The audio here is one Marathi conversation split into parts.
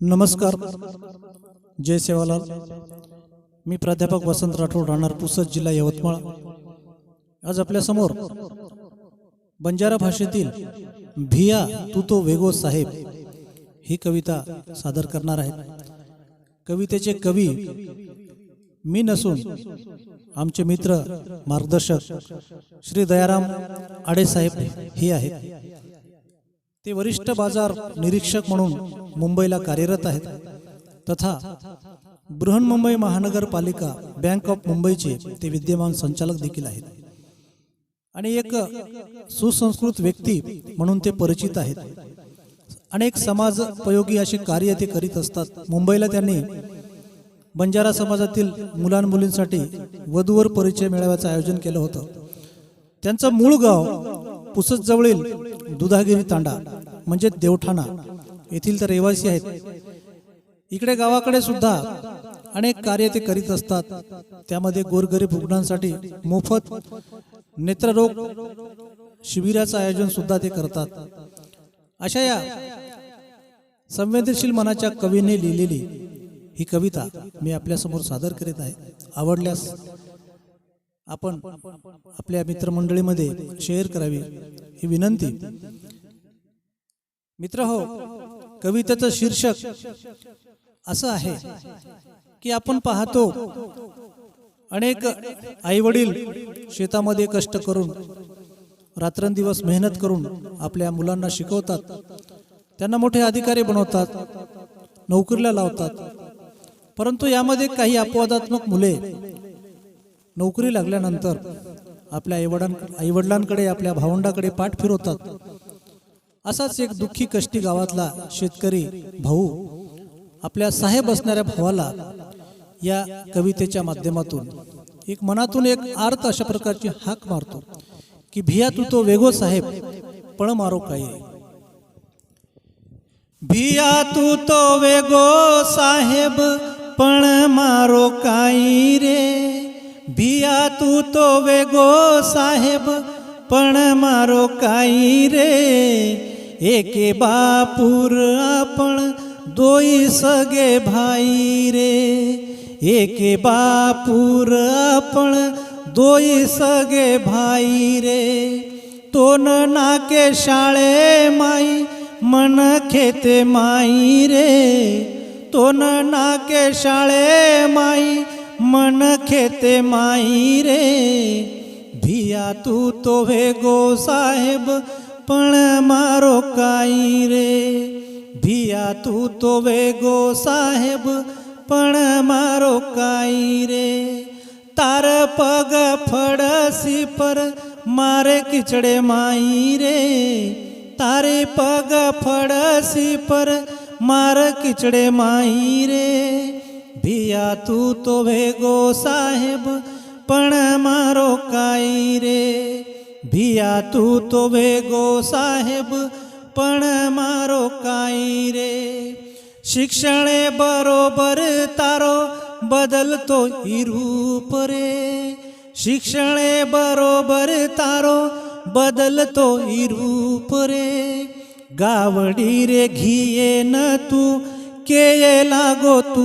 नमस्कार. जय सेवालाल. मी प्राध्यापक वसंत राठोड राहणार पुसद जिल्हा यवतमाळ. आज आपल्यासमोर बंजारा भाषेतील भिया तू तो वेगो साहेब ही कविता सादर करणार आहेत. कवितेचे कवी मी नसून आमचे मित्र मार्गदर्शक श्री दयाराम आडेसाहेब हे आहेत. ते वरिष्ठ बाजार निरीक्षक म्हणून मुंबईला कार्यरत आहेत. तथा बृहन्मुंबई महानगरपालिका बँक ऑफ मुंबईचे ते विद्यमान संचालक देखील आहेत. आणि एक सुसंस्कृत व्यक्ती म्हणून ते परिचित आहेत. अनेक समाजोपयोगी असे कार्य ते करीत असतात. मुंबईला त्यांनी बंजारा समाजातील मुलांमुलींसाठी वधूवर परिचय मेळाव्याचं आयोजन केलं होतं. त्यांचं मूळ गाव पुसतजवळील दुधागिरी तांडा म्हणजे देवठाणा. येथील तर रहिवासी आहेत. इकडे गावाकडे सुद्धा अनेक कार्य ते करीत असतात. त्यामध्ये गोरगरीब रुग्णांसाठी मोफत नेत्ररोग शिबिराचं आयोजन सुद्धा ते करतात. अशा या संवेदनशील मनाच्या कवीने लिहिलेली ही कविता मी आपल्यासमोर सादर करीत आहे. आवडल्यास आपण आपल्या मित्रमंडळीमध्ये शेअर करावी ही विनंती. मित्र हो कवितेचं शीर्षक असं आहे की आपण पाहतो अनेक आईवडील शेतामध्ये कष्ट करून रात्रंदिवस मेहनत करून आपल्या मुलांना शिकवतात त्यांना मोठे अधिकारी बनवतात नोकरीला लावतात. परंतु यामध्ये काही अपवादात्मक मुले नोकरी लागल्यानंतर आपल्या आईवडां आईवडिलांकडे आपल्या भावंडाकडे पाठ फिरवतात. असाच एक दुःखी कष्टी गावातला शेतकरी भाऊ आपल्या साहेब असणाऱ्या भावाला या कवितेच्या माध्यमातून एक मनातून एक आर्त अशा प्रकारची हाक मारतो की भिया तू तो वेगो साहेब पण मारो काही भिया तू तो वेगो साहेब पण मारो काई रे? भिया तू तो वेगो साहेब पण मारो काई रे? एके बापूर आपण दोई सगे भाई रे। एके बापूर आपण दोई सगे भाई रे। तोन नाके शाळे माई मन खेते माई रे। तोन नाके शाळे माई मन खेते माई रे भिया तू तो वेगो साहेब पण मारो काई रे. भिया तू तो वेगो साहेब पण मारो काई रे. तार पग फडसी पर मारे किचडे माई रे. तारे पग फडसी पर मार किचडे माई रे. भिया तू तो वेगो साहेब पण मारो काई रे भिया तू तो वेगो साहेब पण मारो काई रे शिक्षणे बरोबर तारो बदलतो ही रूप रे शिक्षणे बरोबर तारो बदलतो ही रूप रे गावडी रे घिये न तू केये लागो तू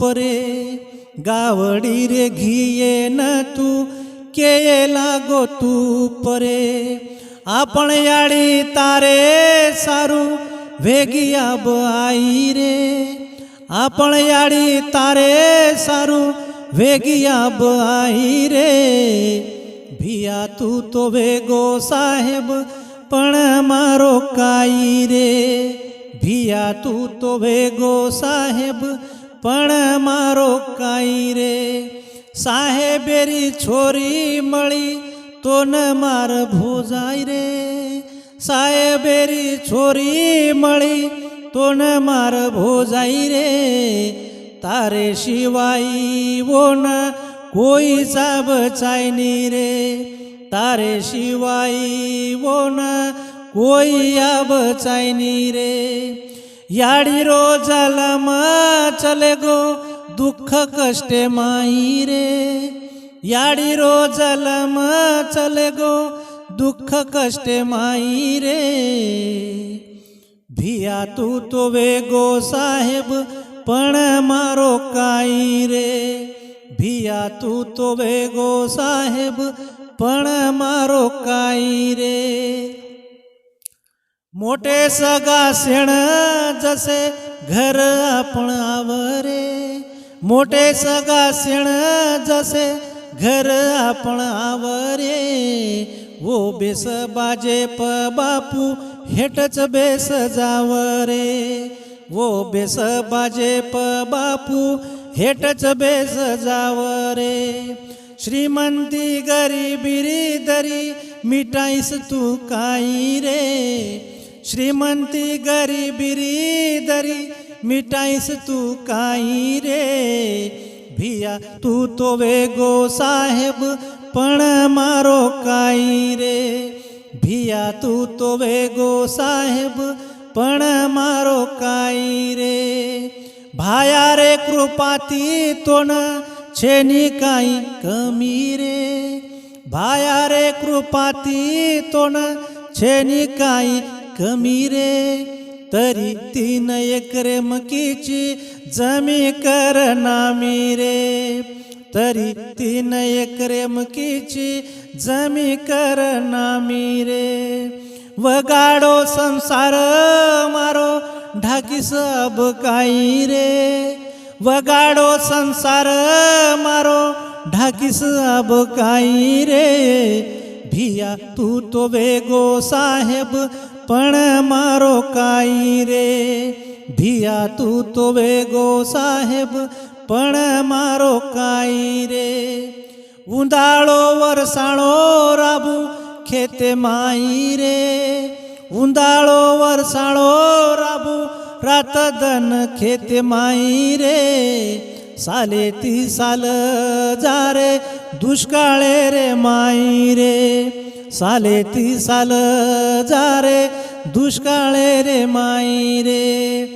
परे गावडी रे घिये न तू केये लागो तू परे. आपण याडी तारे सारू वेगी आब आई रे. आपण याडी तारे सारू वेगी आब आई रे. भिया तू तो वेगो साहेब पण मारो काई रे. भिया तू तो वेगो साहेब पण मारो काई रे। साहेबेरी छोरी मळी तो न मार भोजाई रे। साहेबेरी छोरी मळी तो न मार भोजाई रे। तारे शिवाई वो न कोई साब चायनी रे। तारे शिवाई वो न कोई अब चाइनी रे। याडी रो मा चले गो दुःख कष्टे माई रे। याडी रोजाला मा चले गो दुःख कष्टे माई रे। भिया तू तो वेगो साहेब पण मारो काई रे। भिया तू तो वेगो साहेब पण मारो काई रे। मोठे सगा सेण जसे घर आपण आवरे. मोठे सगा सेण जसे घर आपण आवरे. ओ बेस बाजे प बापू हेटच बेस जावरे. ओ बेस बाजे प बापू हेटच बेस जावरे. श्रीमंती गरीबिरी दरी मिटाईस तू काई रे. श्रीमंती गरीबिरी दरी मिटाईस तू काही रे? भिया तू तो वेगो साहेब पण मारो काही रे? भिया तू तो वेगो साहेब पण मारो काही रे? भाया रे कृपाती तोण छेनी काही कमी रे? भाया रे कृपाती तोण छेनी काही कमी रे तरी तीन एकरे मकीची जमी कर नामी रे. तरी तीन एकरे मकीची जमी कर नामी रे. वगाडो संसार मारो ढाकी सब काही रे. वगाडो संसार मारो ढाकी सब काही रे. भिया तू तो वेगो साहेब पण मारो काई रे. भिया तू तो वेगो साहेब पण मारो काई रे. उंदाळो वरसाळो राबू खेते माई रे. उंदाळो वरसाळो राबू रात दन खेते माई रे. साले ती साल जा रे दुष्काळे रे माई रे. साले ती साल जा रे. दुष्काळे रे माई रे.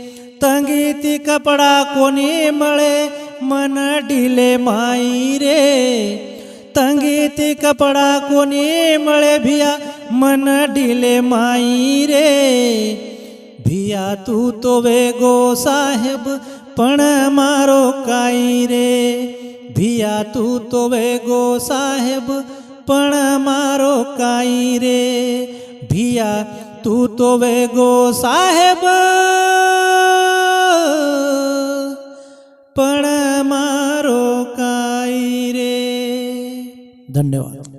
तंगी ती कपडा कोणी मळे. मन डिले माई रे. तंगी ती कपडा कोणी मळे. भिया मन डिले माई रे. भिया तू तो वेगो साहेब पण मारो काई रे. भिया तू तो वेगो साहेब पण मारो काई रे। भिया तू तो वेगो साहेब पण मारो काई रे। धन्यवाद।